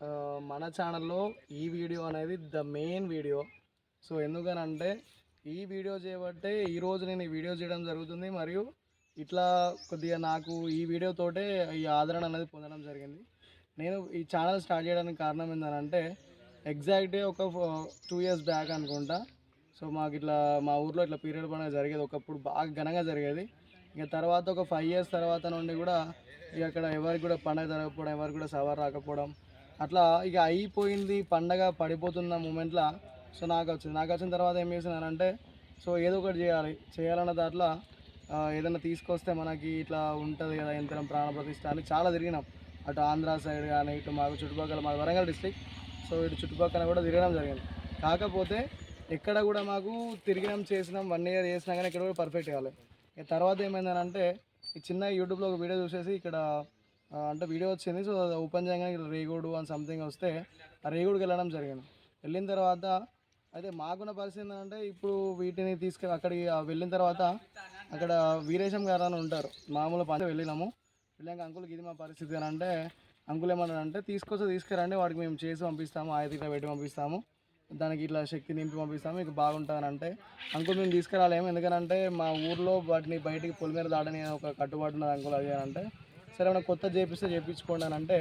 మన ఛానల్లో ఈ వీడియో అనేది ద మెయిన్ వీడియో సో ఎందుకనంటే ఈ వీడియో చేయబట్టే ఈరోజు నేను ఈ వీడియో చేయడం జరుగుతుంది. మరియు ఇట్లా కొద్దిగా నాకు ఈ వీడియోతోటే ఈ ఆదరణ అనేది పొందడం జరిగింది. నేను ఈ ఛానల్ స్టార్ట్ చేయడానికి కారణం ఏంటంటే ఎగ్జాక్ట్గా ఒక టూ ఇయర్స్ బ్యాక్ అనుకుంటా. సో మాకు ఇట్లా మా ఊర్లో ఇట్లా పీరియడ్ పండుగ జరిగేది. ఒకప్పుడు బాగా ఘనంగా జరిగేది. ఇక తర్వాత ఒక ఫైవ్ ఇయర్స్ తర్వాత నుండి కూడా ఇక అక్కడ ఎవరికి కూడా పండగ జరగకపోవడం ఎవరికి కూడా సవార్ రాకపోవడం అట్లా ఇక అయిపోయింది పండగ పడిపోతున్న మూమెంట్లో. సో నాకు వచ్చింది. నాకు వచ్చిన తర్వాత ఏం చేసినానంటే సో ఏదో ఒకటి చేయాలి. చేయాలన్న దాంట్లో ఏదైనా తీసుకొస్తే మనకి ఇట్లా ఉంటుంది కదా యంత్రం ప్రాణప్రతిష్ఠ అని చాలా తిరిగినాం. అటు ఆంధ్ర సైడ్ కానీ ఇటు మాకు చుట్టుపక్కల మా వరంగల్ డిస్ట్రిక్ట్. సో ఇటు చుట్టుపక్కల కూడా తిరగడం జరిగింది. కాకపోతే ఎక్కడ కూడా మాకు తిరిగినాం చేసినాం వన్ ఇయర్ చేసినా కానీ ఇక్కడ కూడా పర్ఫెక్ట్ కావాలి ఇక తర్వాత ఏమైందనంటే ఈ చిన్న యూట్యూబ్లో ఒక వీడియో చూసేసి ఇక్కడ అంటే వీడియో వచ్చింది సో ఓపెన్ చేయగానే ఇక్కడ రేగోడు అని సంథింగ్ వస్తే ఆ రేగోడుకి వెళ్ళడం జరిగింది. వెళ్ళిన తర్వాత అయితే మాకున్న పరిస్థితి ఏంటంటే ఇప్పుడు వీటిని తీసుకెళ్ళి అక్కడికి ఆ వెళ్ళిన తర్వాత అక్కడ వీరేశం గారు అని ఉంటారు. మామూలు పని వెళ్ళినాము. వెళ్ళాక అంకుల్కి ఇది మా పరిస్థితి అని అంటే అంకుల్ ఏమన్నాడు అంటే తీసుకొస్తే తీసుకురండి వాడికి మేము చేసి పంపిస్తాము ఆయన ఇట్లా పెట్టి పంపిస్తాము. దానికి ఇట్లా శక్తి నింపి పంపిస్తాము మీకు బాగుంటుందని అంటే అంకుల్ మేము తీసుకురాలేము. ఎందుకంటే మా ఊర్లో వాటిని బయటికి పొలి మీద దాడని ఒక కట్టుబాటు ఉన్నది అంకుల్ అది అంటే సరే మనం కొత్త చేపిస్తే చేయించుకోండి అని అంటే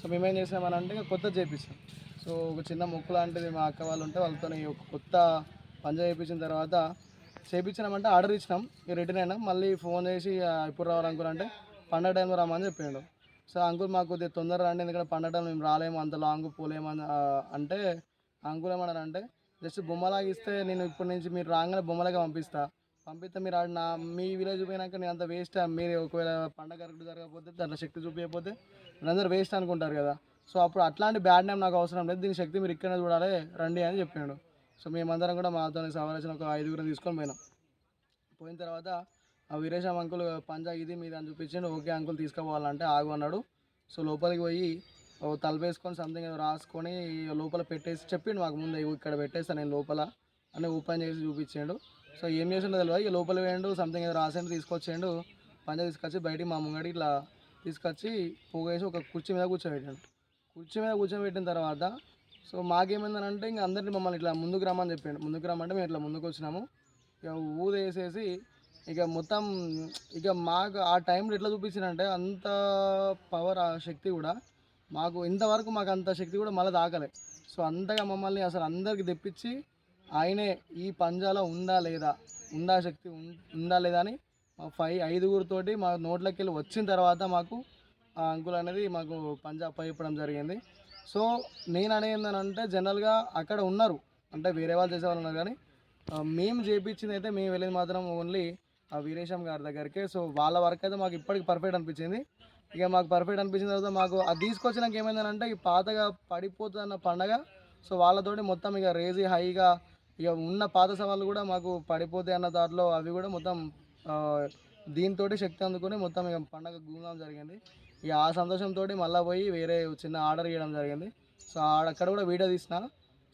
సో మేమేం చేసామని అంటే కొత్త చేపిస్తాం. సో ఒక చిన్న ముక్కు లాంటిది మా అక్క వాళ్ళు ఉంటే వాళ్ళతో ఒక కొత్త పంజ చేయించిన తర్వాత చేయించినామంటే ఆర్డర్ ఇచ్చినాం ఇక రిటర్న్ అయినా. మళ్ళీ ఫోన్ చేసి ఎప్పుడు రావాలి అంకుల్? అంటే పండగ టైంలో రమ్మని చెప్పిండు సో అంకుల్ మాకు కొద్దిగా తొందర రండి ఎందుకంటే పండగ టైం మేము రాలేము అంత లాంగ్ పోలేము అని అంటే అంకుల్ ఏమన్నారంటే జస్ట్ బొమ్మలాగా ఇస్తే నేను ఇప్పటి నుంచి మీరు రాగానే బొమ్మలాగా పంపిస్తా. పంపిస్తే మీరు ఆడిన నా మీ విలేజ్ పోయినాక నేను అంత వేస్ట్ మీరు ఒకవేళ పండగ కరెక్ట్ జరగకపోతే దాంట్లో శక్తి చూపించకపోతే అందరూ వేస్ట్ అనుకుంటారు కదా. సో అప్పుడు అట్లాంటి బ్యాడ్ నేమ్ నాకు అవసరం లేదు. దీని శక్తి మీరు ఇక్కడనే చూడాలి రండి అని చెప్పాడు. సో మేమందరం కూడా మాతో సవరించిన ఒక ఐదుగురం తీసుకొని పోయినాం. పోయిన తర్వాత ఆ వీరేశం అంకుల్ పంజా ఇది మీద అని చూపించిండు. ఓకే అంకుల్ తీసుకుపోవాలంటే ఆగు అన్నాడు. సో లోపలికి పోయి తలపేసుకొని సంథింగ్ ఏదో రాసుకొని లోపల పెట్టేసి చెప్పిండు మాకు ముందే ఇక్కడ పెట్టేస్తాను నేను లోపల అని ఓపెన్ చేసి చూపించాడు. సో ఏం చేసిండో తెలియదు ఇక లోపల వేయండు సంథింగ్ ఏదో రాసిండు తీసుకొచ్చిండు. పంజా తీసుకొచ్చి బయటికి మా ముంగడి ఇట్లా తీసుకొచ్చి పోగేసి ఒక కుర్చీ మీద కూర్చోబెట్టాడు. కుర్చీ మీద కూర్చోబెట్టిన తర్వాత సో మాకేమైందనంటే ఇంకా అందరినీ మమ్మల్ని ఇట్లా ముందుకు రమ్మని చెప్పాడు. ముందుకు రమ్మంటే మేము ఇట్లా ముందుకు వచ్చినాము. ఇక ఊదేసేసి ఇక మొత్తం ఇక మాకు ఆ టైంలో ఎట్లా చూపించిందంటే అంత పవర్ ఆ శక్తి కూడా మాకు ఇంతవరకు మాకు అంత శక్తి కూడా మళ్ళీ దాకలే సో అంతగా మమ్మల్ని అసలు అందరికి తెప్పించి ఆయనే ఈ పంజాలో ఉందా లేదా? ఉందా శక్తి ఉం- ఉందా లేదా అని మా ఫైవ్ ఐదుగురితోటి మా నోట్లోకి వెళ్ళి వచ్చిన తర్వాత మాకు ఆ అంకుల్ అనేది మాకు పంజా చెప్పడం జరిగింది. సో నేను అనేది ఏంటంటే జనరల్గా అక్కడ ఉన్నారు. అంటే వేరే వాళ్ళు చేసేవాళ్ళు ఉన్నారు కానీ మేము చేయించింది అయితే మేము వెళ్ళేది మాత్రం ఓన్లీ ఆ వీరేశం గారి దగ్గరికి. సో వాళ్ళ వర్క్ అయితే మాకు ఇప్పటికి పర్ఫెక్ట్ అనిపించింది. ఇక మాకు పర్ఫెక్ట్ అనిపించిన తర్వాత మాకు అది తీసుకొచ్చినాక ఏమైందనంటే ఈ పాతగా పడిపోతున్న పండగ సో వాళ్ళతోటి మొత్తం ఇక రేజీ హైగా ఇక ఉన్న పాత సవాళ్ళు కూడా మాకు పడిపోతాయి అన్న దాంట్లో అవి కూడా మొత్తం దీంతో శక్తి అందుకొని మొత్తం ఇక పండగ గూంగం జరిగింది. ఇక ఆ సంతోషంతో మళ్ళీ పోయి వేరే చిన్న ఆర్డర్ చేయడం జరిగింది. సో అక్కడ కూడా వీడియో తీసిన.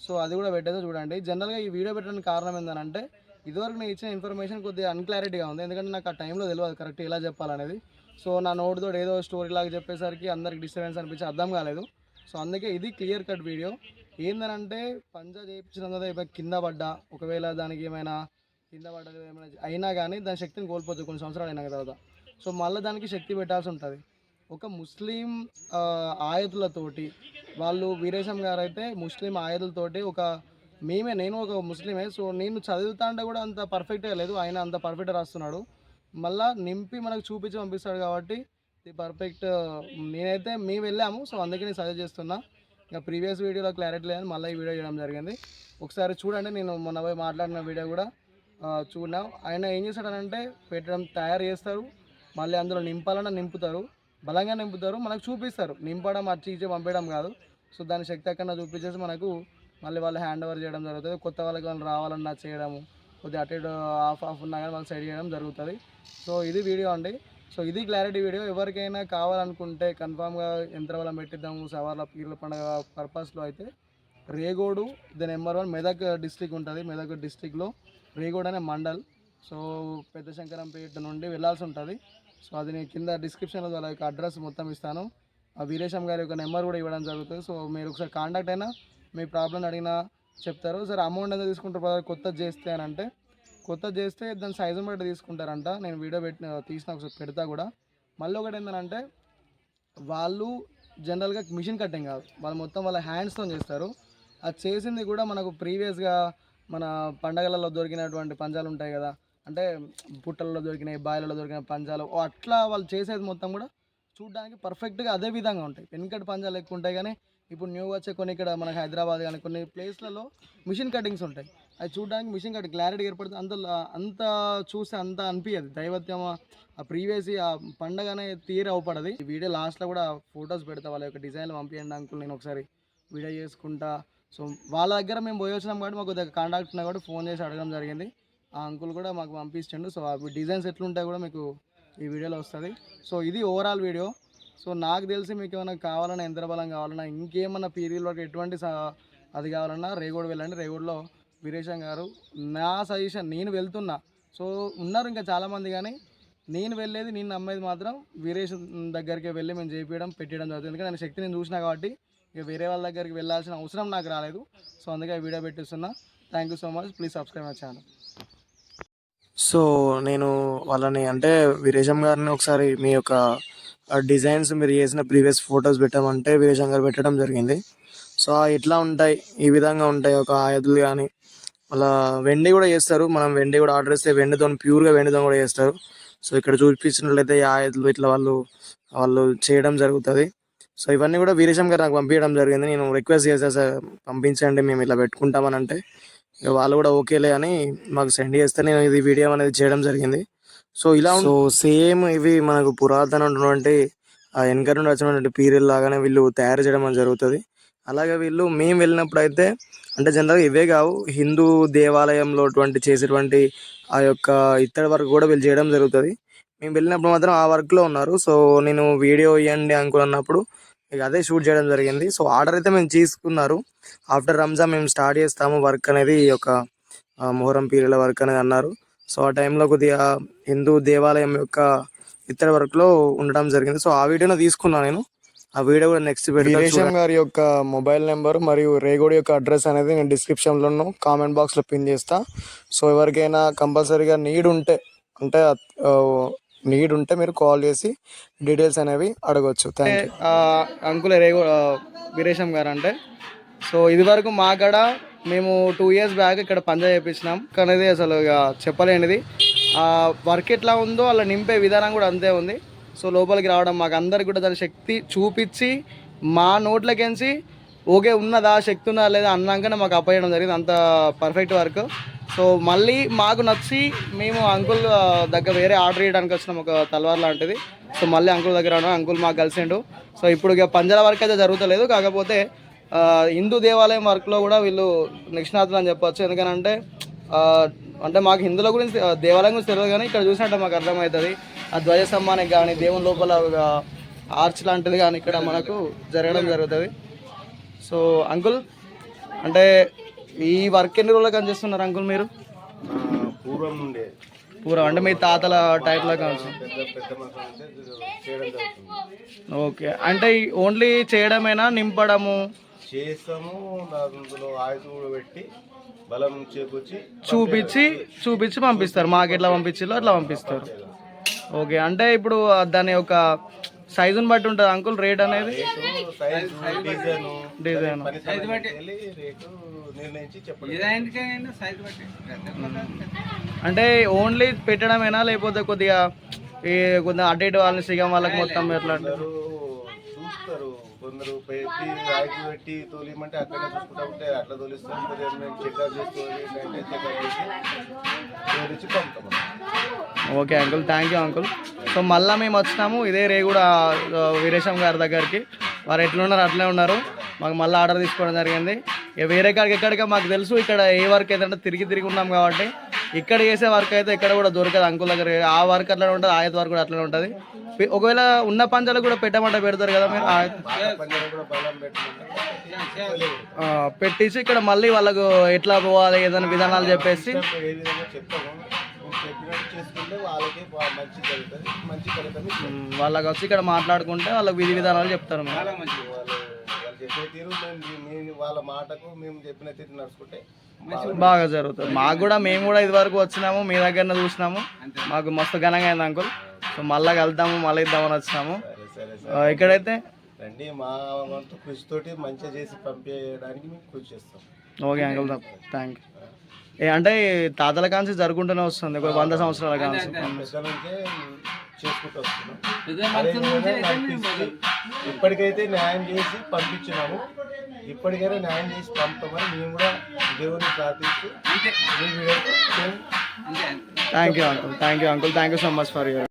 సో అది కూడా పెట్టేదో చూడండి. జనరల్గా ఈ వీడియో పెట్టడానికి కారణం ఏంటంటే ఇదివరకు నేను ఇచ్చిన ఇన్ఫర్మేషన్ కొద్దిగా అన్క్లారిటీగా ఉంది. ఎందుకంటే నాకు ఆ టైంలో తెలియదు కరెక్ట్ ఎలా చెప్పాలనేది. సో నా నోటితో ఏదో స్టోరీ లాగా చెప్పేసరికి అందరికి డిస్టర్బెన్స్ అనిపించి అర్థం కాలేదు. సో అందుకే ఇది క్లియర్ కట్ వీడియో ఏందనంటే పంజా చేయించిన కింద పడ్డా. ఒకవేళ దానికి ఏమైనా కింద పడ్డది ఏమైనా అయినా కానీ దాని శక్తిని కోల్పోతుంది కొన్ని సంవత్సరాలు అయిన తర్వాత. సో మళ్ళీ దానికి శక్తి పెట్టాల్సి ఉంటుంది. ఒక ముస్లిం ఆయుధులతోటి వాళ్ళు వీరేశం గారు అయితే ముస్లిం ఆయుధులతోటి ఒక మేమే నేను ఒక ముస్లిమే. సో నేను చదువుతా అంటే కూడా అంత పర్ఫెక్ట్గా లేదు. ఆయన అంత పర్ఫెక్ట్ రాస్తున్నాడు. మళ్ళా నింపి మనకు చూపించి పంపిస్తాడు కాబట్టి ది పర్ఫెక్ట్ నేనైతే మేము వెళ్ళాము. సో అందుకే నేను సజెస్ట్ చేస్తున్నా. ఇంకా ప్రీవియస్ వీడియోలో క్లారిటీ లేదని మళ్ళీ ఈ వీడియో చేయడం జరిగింది. ఒకసారి చూడండి నేను మొన్న పోయి మాట్లాడిన వీడియో కూడా ఆ, ఆయన ఏం చేస్తాడనంటే పెట్టడం తయారు చేస్తారు మళ్ళీ అందులో నింపాలన్నా నింపుతారు బలంగా నింపుతారు మనకు చూపిస్తారు. నింపడం అచ్చి ఇచ్చి పంపించడం కాదు. సో దాని శక్తి ఎక్కడ చూపించేసి మనకు మళ్ళీ వాళ్ళు హ్యాండ్ ఓవర్ చేయడం జరుగుతుంది. కొత్త వాళ్ళకి వాళ్ళు రావాలన్నా చేయడము కొద్దిగా అటు ఆఫ్ ఆఫ్ ఉన్నా కానీ వాళ్ళు సైడ్ చేయడం జరుగుతుంది. సో ఇది వీడియో అండి. సో ఇది క్లారిటీ వీడియో ఎవరికైనా కావాలనుకుంటే కన్ఫామ్గా యంత్రవలం పెట్టిద్దాము సవార్ల పీర్ల పండుగ పర్పస్లో అయితే Regode the number one Medak district ఉంటుంది. మెదక్ డిస్టిక్లో రేగోడ్ అనే మండల్. సో పెద్ద శంకరంపేట నుండి వెళ్ళాల్సి ఉంటుంది. సో అది నేను కింద డిస్క్రిప్షన్లో వాళ్ళ యొక్క అడ్రస్ మొత్తం ఇస్తాను. ఆ వీరేశం గారి యొక్క నెంబర్ కూడా ఇవ్వడం జరుగుతుంది. సో మీరు ఒకసారి కాంటాక్ట్ అయినా మీ ప్రాబ్లం అడిగినా చెప్తారు. సరే అమౌంట్ ఎంత తీసుకుంటారు కొత్త కొత్తది చేస్తే అని అంటే కొత్త చేస్తే దాని సైజుని బట్టి తీసుకుంటారంట. నేను వీడియో పెట్టిన తీసిన ఒకసారి పెడతా కూడా. మళ్ళీ ఒకటి ఏంటంటే వాళ్ళు జనరల్గా మిషన్ కటింగ్ కాదు. వాళ్ళు మొత్తం వాళ్ళ హ్యాండ్స్తో చేస్తారు. అది చేసింది కూడా మనకు ప్రీవియస్గా మన పండగలలో దొరికినటువంటి పంజాలు ఉంటాయి కదా. అంటే పుట్టలలో దొరికినాయి బాయిలలో దొరికిన పంజాలు. అట్లా వాళ్ళు చేసేది మొత్తం కూడా చూడడానికి పర్ఫెక్ట్గా అదే విధంగా ఉంటాయి. వెనుకటి పంజాలు ఎక్కువ ఉంటాయి కానీ ఇప్పుడు న్యూ వచ్చే కొన్ని ఇక్కడ మనకి హైదరాబాద్ కానీ కొన్ని ప్లేస్లలో మిషన్ కటింగ్స్ ఉంటాయి. అది చూడడానికి మిషన్ కటింగ్ క్లారిటీ ఏర్పడుతుంది. అంత అంత చూస్తే అంత అనిపించదు దైవత్యం ఆ ప్రీవియస్ ఆ పండగనే తీరు అవపడది. ఈ వీడియో లాస్ట్లో కూడా ఫొటోస్ పెడతా వాళ్ళ యొక్క డిజైన్లు పంపించండి అంకుల్ నేను ఒకసారి వీడియో చేసుకుంటా. సో వాళ్ళ దగ్గర మేము పోయి వచ్చినాం కాబట్టి మాకు దగ్గర కాంటాక్ట్ ఉన్నా కూడా ఫోన్ చేసి అడగడం జరిగింది. ఆ అంకుల్ కూడా మాకు పంపించండు. సో అవి డిజైన్స్ ఎట్లుంటాయి కూడా మీకు ఈ వీడియోలో వస్తుంది. సో ఇది ఓవరాల్ వీడియో. సో నాకు తెలిసి మీకు ఏమైనా కావాలన్నా యంత్రబలం కావాలన్నా ఇంకేమన్నా పీరియడ్ వరకు ఎటువంటి సా- అది కావాలన్నా రేగోడ్ వెళ్ళండి. రేగోడ్లో వీరేశం గారు నా సజెషన్ నేను వెళ్తున్నా. సో ఉన్నారు ఇంకా చాలామంది కానీ నేను వెళ్ళేది నేను నమ్మేది మాత్రం వీరేష్ దగ్గరికి వెళ్ళి మేము చేపించడం పెట్టడం జరుగుతుంది. ఎందుకంటే నేను శక్తి నేను చూసినా కాబట్టి ఇక వేరే వాళ్ళ దగ్గరికి వెళ్ళాల్సిన అవసరం నాకు రాలేదు. సో అందుకే video పెట్టిస్తున్నా. Thank you so much please subscribe my channel so నేను వాళ్ళని అంటే వీరేశం గారిని ఒకసారి మీ యొక్క డిజైన్స్ మీరు చేసిన ప్రీవియస్ ఫొటోస్ పెట్టామంటే వీరేశం గారు పెట్టడం జరిగింది. సో ఎట్లా ఉంటాయి ఈ విధంగా ఉంటాయి ఒక ఆయుధులు కానీ అలా వెండి కూడా చేస్తారు. మనం వెండి కూడా ఆర్డర్ ఇస్తే వెండితో ప్యూర్గా వెండితో కూడా చేస్తారు. సో ఇక్కడ చూపించినట్లయితే ఈ ఆయుధులు ఇట్లా వాళ్ళు వాళ్ళు చేయడం జరుగుతుంది. సో ఇవన్నీ కూడా వీరేశం గారు నాకు పంపించడం జరిగింది. నేను రిక్వెస్ట్ చేసా సార్ పంపించండి మేము ఇలా పెట్టుకుంటామని అంటే ఇక వాళ్ళు కూడా ఓకేలే అని మాకు సెండ్ చేస్తే నేను ఇది వీడియో అనేది చేయడం జరిగింది. సో ఇలా సో సేమ్ ఇవి మనకు పురాతన ఉన్నటువంటి ఆ వెనక నుండి వచ్చినటువంటి పీరియడ్ లాగానే వీళ్ళు తయారు చేయడం అనేది జరుగుతుంది. అలాగే వీళ్ళు మేము వెళ్ళినప్పుడు అయితే అంటే జనరల్గా ఇవే కావు. హిందూ దేవాలయంలో అటువంటి చేసేటువంటి ఆ యొక్క ఇత్తడి వర్క్ కూడా వీళ్ళు చేయడం జరుగుతుంది. మేము వెళ్ళినప్పుడు మాత్రం ఆ వర్క్లో ఉన్నారు. సో నేను వీడియో ఇవ్వండి అనుకుని అన్నప్పుడు ఇక అదే షూట్ చేయడం జరిగింది. సో ఆర్డర్ అయితే మేము తీసుకున్నారు. ఆఫ్టర్ రంజాన్ మేము స్టార్ట్ చేస్తాము వర్క్ అనేది ఈ యొక్క మొహరం పీరియడ్ వర్క్ అనేది అన్నారు. సో ఆ టైంలో కొద్దిగా హిందూ దేవాలయం యొక్క ఇతర వర్క్లో ఉండడం జరిగింది. సో ఆ వీడియోను తీసుకున్నాను నేను. ఆ వీడియో కూడా నెక్స్ట్ వీరేశం గారి యొక్క మొబైల్ నెంబర్ మరియు రేగోడి యొక్క అడ్రస్ అనేది నేను డిస్క్రిప్షన్ లోను కామెంట్ బాక్స్లో పిన్ చేస్తా. సో ఎవరికైనా కంపల్సరీగా నీడ్ ఉంటే అంటే నీడ్ ఉంటే మీరు కాల్ చేసి డీటెయిల్స్ అనేవి అడగవచ్చు thank you uncle Rego Veeresham గారు అంటే సో ఇది వరకు మా కాడ మేము టూ ఇయర్స్ బ్యాక్ ఇక్కడ పంజా చేపించినాం. కానీ ఇది అసలు ఇక చెప్పలేనిది. ఆ వర్క్ ఎట్లా ఉందో అలా నింపే విధానం కూడా అంతే ఉంది. సో లోపలికి రావడం మాకు అందరికి కూడా దాని శక్తి చూపించి మా నోట్లకెంచి ఓకే ఉన్నదా? శక్తి ఉన్నదా? లేదా? అన్నాకనే మాకు అప్పయ్యడం జరిగింది. అంత పర్ఫెక్ట్ వర్క్. సో మళ్ళీ మాకు నచ్చి మేము అంకుల్ దగ్గర వేరే ఆర్డర్ చేయడానికి వచ్చినాం ఒక తలవార్ లాంటిది. సో మళ్ళీ అంకుల్ దగ్గర అంకుల్ మాకు కలిసిండు. సో ఇప్పుడు ఇక పంజాల వర్క్ అయితే జరుగుతలేదు. కాకపోతే హిందూ దేవాలయం వర్క్లో కూడా వీళ్ళు నిష్ణాతులు అని చెప్పచ్చు. ఎందుకనంటే అంటే మాకు హిందువుల గురించి దేవాలయం గురించి తెలియదు కానీ ఇక్కడ చూసినట్టు మాకు అర్థమవుతుంది. ఆ ధ్వజ స్తంభానికి కానీ దేవుని లోపల ఆర్చ్ లాంటిది కానీ ఇక్కడ మనకు జరగడం జరుగుతుంది. సో అంకుల్ అంటే ఈ వర్క్ ఎన్ని రోజులు కానీ చేస్తున్నారు అంకుల్ మీరు? పూర్వం నుండే. పూరా అంటే మీ తాతల టైప్లో కావచ్చు. ఓకే అంటే ఓన్లీ చేయడమేనా నింపడము? చేస్తాము అందులో ఆయుధం కూడా పెట్టి బలం చేకూర్చి చూపించి చూపించి పంపిస్తారు. మాకు ఎట్లా పంపించాలో అట్లా పంపిస్తారు. ఓకే అంటే ఇప్పుడు దాని యొక్క సైజుని బట్టి ఉంటుంది అంకుల్ రేట్ అనేది? డిజైన్ అంటే ఓన్లీ పెట్టడమేనా లేకపోతే కొద్దిగా ఈ కొద్దిగా అటు ఇటు వాళ్ళని సిగం వాళ్ళకి మొత్తం ఎట్లా అంటే? అందరూ చూస్తారు కొందరు పెట్టి పెట్టి తోలిమంటే అక్కడే చూసుకుంటా ఉంటే అట్లా తోలిస్తారు. మేము చెకప్ అంటే చెకప్ చేసి తోలిచ్చి పంపుతాం okay uncle thank you uncle. So మళ్ళీ మేము వచ్చినాము ఇదే రే కూడా వీరేశం గారి దగ్గరికి. వారు ఎట్లున్నారు అట్లే ఉన్నారు. మాకు మళ్ళీ ఆర్డర్ తీసుకోవడం జరిగింది. ఇక వేరే కాడికి ఎక్కడికి మాకు తెలుసు ఇక్కడ ఏ వర్క్ ఏదంటే తిరిగి తిరిగి ఉన్నాం కాబట్టి. ఇక్కడ చేసే వర్క్ అయితే ఎక్కడ కూడా దొరకదు అంకుల్ దగ్గర. ఆ వర్క్ అట్లనే ఉంటుంది ఆయత వర్క్ కూడా అట్లనే ఉంటుంది. ఒకవేళ ఉన్న పంచాలు కూడా పెట్టమంటే పెడతారు కదా మీరు? పెట్టేసి ఇక్కడ మళ్ళీ వాళ్ళకు ఎట్లా పోవాలి ఏదైనా విధానాలు చెప్పేసి? వాళ్ళకి వచ్చి ఇక్కడ మాట్లాడుకుంటే వాళ్ళకి విధి విధానాలు చెప్తారు వాళ్ళు చెప్పే తీరు మేము మీ వాళ్ళ మాటకు మేము చెప్పిన తీరు నడుచుకుంటే బాగా జరుగుతుంది. మాకు కూడా మేము కూడా ఇదివరకు వచ్చినాము మీ దగ్గర చూసినాము. మాకు మస్తు ఘనంగా అయింది అంకుల్ సో మళ్ళీ కలుద్దాము మళ్ళీ ఇద్దామని వచ్చినాము. ఇక్కడైతే రండి మా వంతు కృషితోటి మంచిగా చేసి పంపించడానికి మేము కృషి చేస్తాం. ఓకే అంకుల్ థ్యాంక్ యూ ఏ అంటే తాతల కాంచి జరుగుకుంటూనే వస్తుంది ఒక వంద సంవత్సరాల కాంచి. నుంచే చేసుకుంటూ వస్తున్నాం. అదేవిధంగా ఇప్పటికైతే న్యాయం చేసి పంపించినాము. ఇప్పటికైనా న్యాయం చేసి పంపమని మేము కూడా దేవుని ప్రార్థిస్తూ thank you uncle thank you uncle thank you so much for your